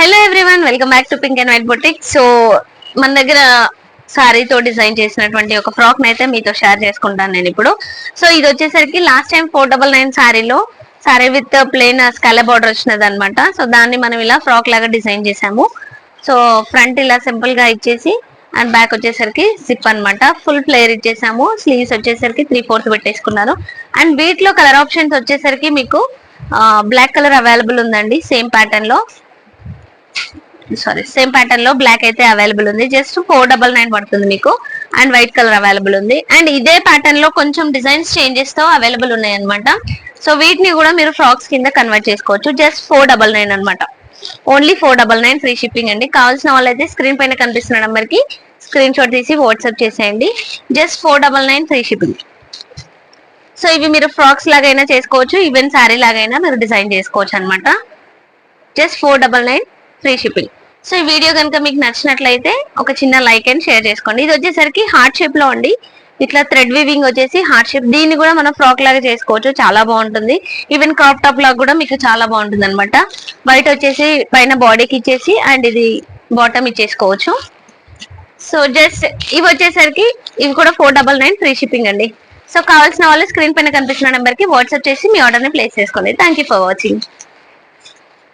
Hello everyone welcome back to pink and white boutique so మన దగ్గర సారీతో design చేసినటువంటి ఒక ఫ్రాక్ అయితే మీతో షేర్ చేసుకుంటాను నేను ఇప్పుడు. సో ఇది వచ్చేసరికి last time four double nine సారీలో సారీ విత్ ప్లెయిన్ స్కాల బార్డర్ వచ్చినది అనమాట సో దాన్ని మనం ఇలా ఫ్రాక్ లాగా డిజైన్ చేసాము సో ఫ్రంట్ ఇలా సింపుల్గా ఇచ్చేసి అండ్ బ్యాక్ వచ్చేసరికి సిప్ అనమాట ఫుల్ ప్లేయర్ ఇచ్చేసాము. స్లీవ్స్ వచ్చేసరికి త్రీ ఫోర్త్ పెట్టేసుకున్నారు. అండ్ వీటిలో కలర్ ఆప్షన్స్ వచ్చేసరికి మీకు బ్లాక్ కలర్ అవైలబుల్ ఉందండి. సేమ్ ప్యాటర్న్లో. సారీ సేమ్ ప్యాటర్న్లో బ్లాక్ అయితే అవైలబుల్ ఉంది. జస్ట్ ఫోర్ డబల్ నైన్ పడుతుంది మీకు. అండ్ వైట్ కలర్ అవైలబుల్ ఉంది. అండ్ ఇదే ప్యాటర్న్లో కొంచెం డిజైన్స్ చేంజెస్తో అవైలబుల్ ఉన్నాయి అనమాట సో వీటిని కూడా మీరు ఫ్రాక్స్ కింద కన్వర్ట్ చేసుకోవచ్చు. జస్ట్ ఫోర్ డబల్ నైన్ అనమాట only four double nine free shipping అండి. కావాల్సిన వాళ్ళైతే స్క్రీన్ పైన కనిపిస్తున్న నెంబర్కి స్క్రీన్ షాట్ తీసి వాట్సాప్ చేసేయండి. Just four double nine free shipping so ఇవి మీరు ఫ్రాక్స్ లాగైనా చేసుకోవచ్చు. ఈవెన్ శారీ లాగైనా మీరు డిజైన్ చేసుకోవచ్చు అనమాట just four double nine free shipping. So ఈ వీడియో కనుక మీకు నచ్చినట్లయితే ఒక చిన్న లైక్ అండ్ షేర్ చేసుకోండి. ఇది వచ్చేసరికి హార్ట్ షేప్లో అండి. ఇట్లా థ్రెడ్ వీవింగ్ వచ్చేసి హార్ట్ షేప్. దీన్ని కూడా మనం ఫ్రాక్ లాగా చేసుకోవచ్చు. చాలా బాగుంటుంది. ఈవెన్ క్రాప్ టాప్ లాగా కూడా మీకు చాలా బాగుంటుంది అనమాట బయట వచ్చేసి పైన బాడీకి ఇచ్చేసి అండ్ ఇది బాటమ్ ఇచ్చేసుకోవచ్చు. సో జస్ట్ ఇవి వచ్చేసరికి ఇవి కూడా four double nine free shipping అండి. సో కావాల్సిన వాళ్ళు స్క్రీన్ పైన కనిపిస్తున్న నెంబర్కి వాట్సాప్ చేసి మీ ఆర్డర్ని ప్లేస్ చేసుకోండి. Thank you for watching